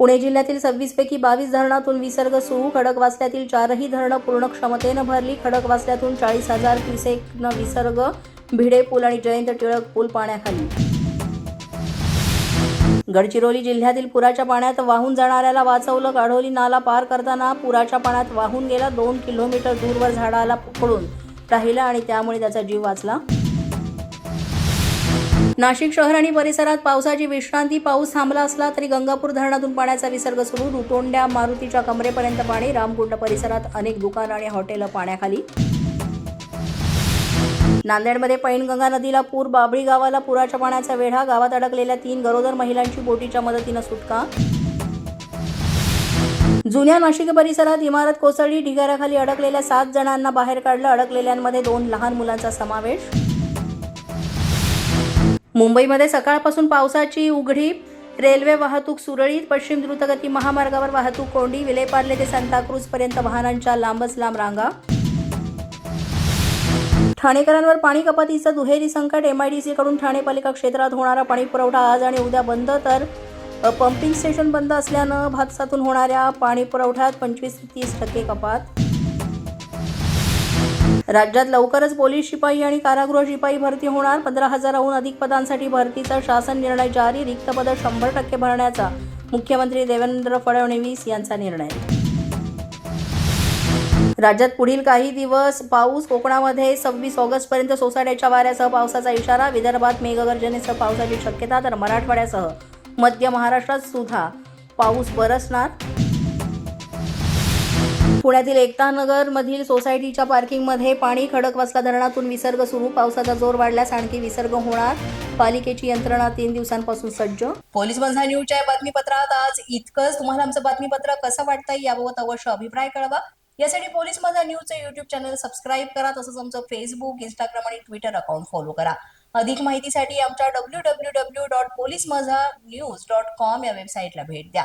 पुणे जिल्ह्यातील सव्वीस पैकी बावीस धरणातून विसर्ग सुरू खडकवासल्यातील चारही धरणं पूर्ण क्षमतेनं भरली. खडकवासल्यातून चाळीस हजार क्युसेकनं विसर्ग भिडे पूल आणि जयंत टिळक पूल पाण्याखाली. गडचिरोली जिल्ह्यातील पुराच्या पाण्यात वाहून जाणाऱ्याला वाचवलं गाढोली नाला पार करताना पुराच्या पाण्यात वाहून गेला. दोन किलोमीटर दूरवर झाडाला पकडून राहिला आणि त्यामुळे त्याचा जीव वाचला. नाशिक शहर आणि परिसरात पावसाची विश्रांती. पाऊस थांबला असला तरी गंगापूर धरणातून पाण्याचा विसर्ग सुरू. रुतोंड्या मारुतीच्या कमरेपर्यंत पाणी. रामकुंड परिसरात अनेक दुकानं आणि हॉटेलं पाण्याखाली. नांदेडमध्ये पैनगंगा नदीला पूर. बाबळी गावाला पुराच्या पाण्याचा वेढा. गावात अडकलेल्या तीन गरोदर महिलांची बोटीच्या मदतीनं सुटका. जुन्या नाशिक परिसरात इमारत कोसळली. ढिगाऱ्याखाली अडकलेल्या सात जणांना बाहेर काढलं. अडकलेल्यांमध्ये दोन लहान मुलांचा समावेश. मुंबईमध्ये सकाळपासून पावसाची उघडीप रेल्वे वाहतूक सुरळीत पश्चिम द्रुतगती महामार्गावर वाहतूक कोंडी विलेपार्ले ते सांताक्रूज पर्यंत वाहनांच्या लांबच लांब रांगा. ठाणेकरांवर पाणी कपातीचं दुहेरी संकट एमआयडीसी कडून ठाणे पालिका क्षेत्रात होणारा पाणी पुरवठा आज आणि उद्या बंद तर पंपिंग स्टेशन बंद असल्यानं भातसातून होणाऱ्या पाणी पुरवठ्यात पंचवीस ते तीस टक्के कपात. राज्यात लवकरच पोलीस शिपाई आणि कारागृह शिपाई भरती होणार. पंधरा हजाराहून अधिक पदांसाठी भरतीचा शासन निर्णय जारी. रिक्त पदं शंभर टक्के भरण्याचा मुख्यमंत्री देवेंद्र फडणवीस यांचा निर्णय. राज्यात पुढील काही दिवस पाऊस. कोकणामध्ये सव्वीस ऑगस्टपर्यंत सोसाट्याच्या वाऱ्यासह पावसाचा इशारा. विदर्भात मेघगर्जनेसह पावसाची शक्यता तर मराठवाड्यासह मध्य महाराष्ट्रात सुद्धा पाऊस बरसणार. पुण्यातील एकता नगर मधील सोसायटीच्या पार्किंगमध्ये पाणी खडकवासला धरणातून विसर्ग सुरू. पावसाचा जोर वाढल्यास आणखी विसर्ग होणार. पालिकेची यंत्रणा तीन दिवसांपासून सज्ज. पोलीस बंधा न्यूजच्या या बातमीपत्रात आज इतकंच. तुम्हाला आमचं बातमीपत्र कसं वाटतं याबाबत अवश्य अभिप्राय कळवा. यासाठी पोलीस माझा न्यूजचं युट्यूब चॅनल सबस्क्राईब करा तसंच आमचं फेसबुक इंस्टाग्राम आणि ट्विटर अकाउंट फॉलो करा. अधिक माहितीसाठी आमच्या W W W dot police Majha news dot com या वेबसाईटला भेट द्या.